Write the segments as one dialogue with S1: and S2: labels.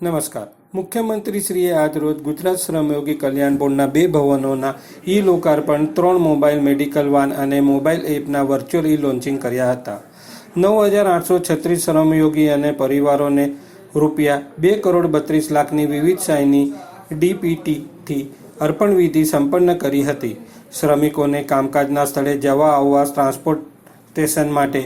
S1: નમસ્કાર. મુખ્યમંત્રીશ્રીએ આજરોજ ગુજરાત શ્રમયોગી કલ્યાણ બોર્ડના બે ભવનોના ઈ લોકાર્પણ ત્રણ મોબાઈલ મેડિકલ વાન અને મોબાઈલ એપના વર્ચ્યુઅલ ઈ લોન્ચિંગ કર્યા હતા. નવ હજાર આઠસો છત્રીસ શ્રમયોગી અને પરિવારોને રૂપિયા બે કરોડ બત્રીસ લાખની વિવિધ સાયની ડીપીટીથી અર્પણ વિધિ સંપન્ન કરી હતી. શ્રમિકોને કામકાજના સ્થળે જવા આવવા ટ્રાન્સપોર્ટેશન માટે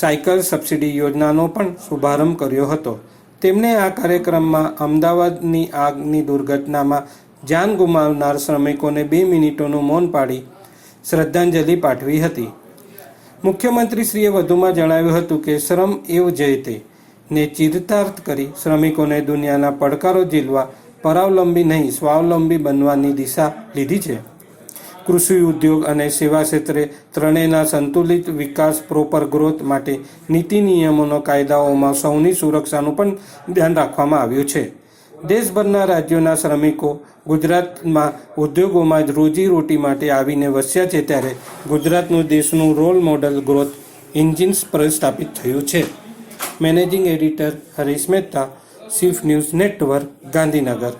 S1: સાયકલ સબસિડી યોજનાનો પણ શુભારંભ કર્યો હતો. તેમણે આ કાર્યક્રમમાં અમદાવાદની આગની દુર્ઘટનામાં જાન ગુમાવનાર શ્રમિકોને બે મિનિટોનું મૌન પાડી શ્રદ્ધાંજલિ પાઠવી હતી. મુખ્યમંત્રીશ્રીએ વધુમાં જણાવ્યું હતું કે શ્રમ એવ જયતે ને ચિરતાર્થ કરી શ્રમિકોને દુનિયાના પડકારો ઝીલવા પરાવલંબી નહીં, સ્વાવલંબી બનવાની દિશા લીધી છે. કૃષિ ઉદ્યોગ અને સેવા ક્ષેત્રે ત્રણેયના સંતુલિત વિકાસ પ્રોપર ગ્રોથ માટે નીતિ નિયમોનો કાયદાઓમાં સૌની સુરક્ષાનું પણ ધ્યાન રાખવામાં આવ્યું છે. દેશભરના રાજ્યોના શ્રમિકો ગુજરાતમાં ઉદ્યોગોમાં રોજીરોટી માટે આવીને વસ્યા છે ત્યારે ગુજરાતનું દેશનું રોલ મોડલ ગ્રોથ એન્જિન પ્રસ્થાપિત થયું છે. મેનેજિંગ એડિટર હરીશ મહેતા સિફ ન્યૂઝ નેટવર્ક ગાંધીનગર.